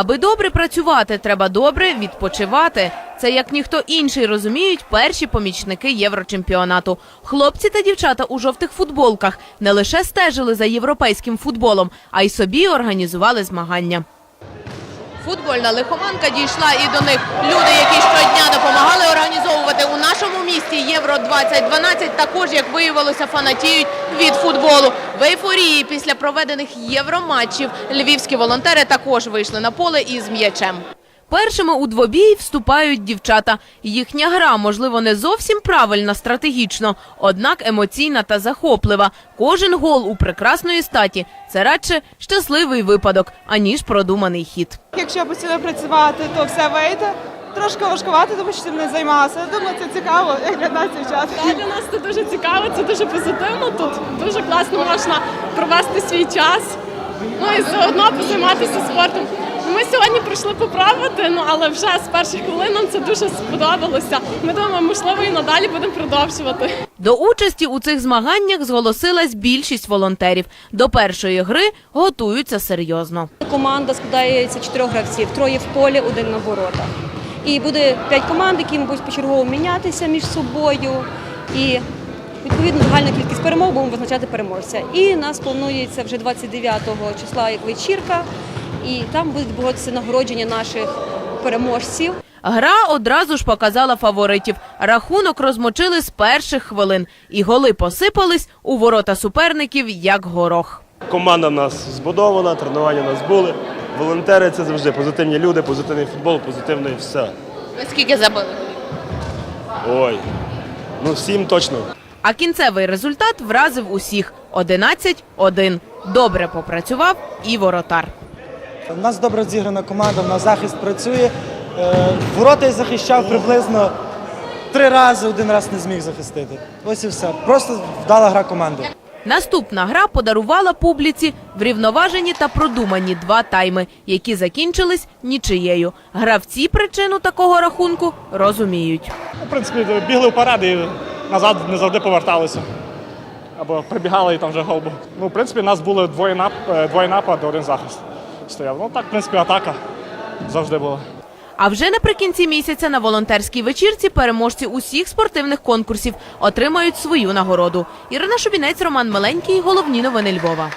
Аби добре працювати, треба добре відпочивати. Це як ніхто інший розуміють перші помічники єврочемпіонату. Хлопці та дівчата у жовтих футболках не лише стежили за європейським футболом, а й собі організували змагання. Футбольна лихоманка дійшла і до них. Люди, які щодня допомагали організовувати у нашому місті Євро 2012, також, як виявилося, фанатіють від футболу. В ейфорії після проведених євроматчів львівські волонтери також вийшли на поле із м'ячем. Першими у двобій вступають дівчата. Їхня гра, можливо, не зовсім правильна стратегічно, однак емоційна та захоплива. Кожен гол у прекрасної статі це радше щасливий випадок, аніж продуманий хід. Якщо постійно працювати, то все вийде. Трошки важкувати, тому що цим не займалася. Я думаю, це цікаво, як для нас дівчат. Та, Для нас це дуже цікаво, це дуже позитивно. Тут дуже класно можна провести свій час. Ну і заодно позайматися спортом. Ми сьогодні прийшли попробувати, ну але вже з перших хвилин нам це дуже сподобалося. Ми думаємо, можливо, і надалі будемо продовжувати. До участі у цих змаганнях зголосилась більшість волонтерів. До першої гри готуються серйозно. Команда складається чотирьох гравців: троє в полі, один на воротах. І буде п'ять команд, які будуть почергово мінятися між собою. І відповідно загальна кількість перемог будемо визначати переможця. І нас планується вже 29 числа як вечірка, і там будуть боротися нагородження наших переможців. Гра одразу ж показала фаворитів. Рахунок розмочили з перших хвилин, і голи посипались у ворота суперників як горох. Команда в нас збудована, тренування у нас були. Волонтери це завжди позитивні люди, позитивний футбол, позитивне все. Ви скільки забили? Ой. Ну всім точно. А кінцевий результат вразив усіх 11-1. Добре попрацював і воротар. У нас добре зіграна команда, у нас захист працює. Е, Ворота я захищав приблизно три рази, один раз не зміг захистити. Ось і все. Просто вдала гра команди. Наступна гра подарувала публіці врівноважені та продумані два тайми, які закінчились нічиєю. Гравці причину такого рахунку розуміють. Ну, В принципі, бігли вперед і назад не завжди поверталися. Або прибігали і там вже гол. Ну, в принципі, нас були двоє, нап... е, двоє напади, один захист стояв. Ну так, в принципі, атака завжди була. А вже наприкінці місяця на волонтерській вечірці переможці усіх спортивних конкурсів отримають свою нагороду. Ірина Шубінець, Роман Миленький. Головні новини Львова.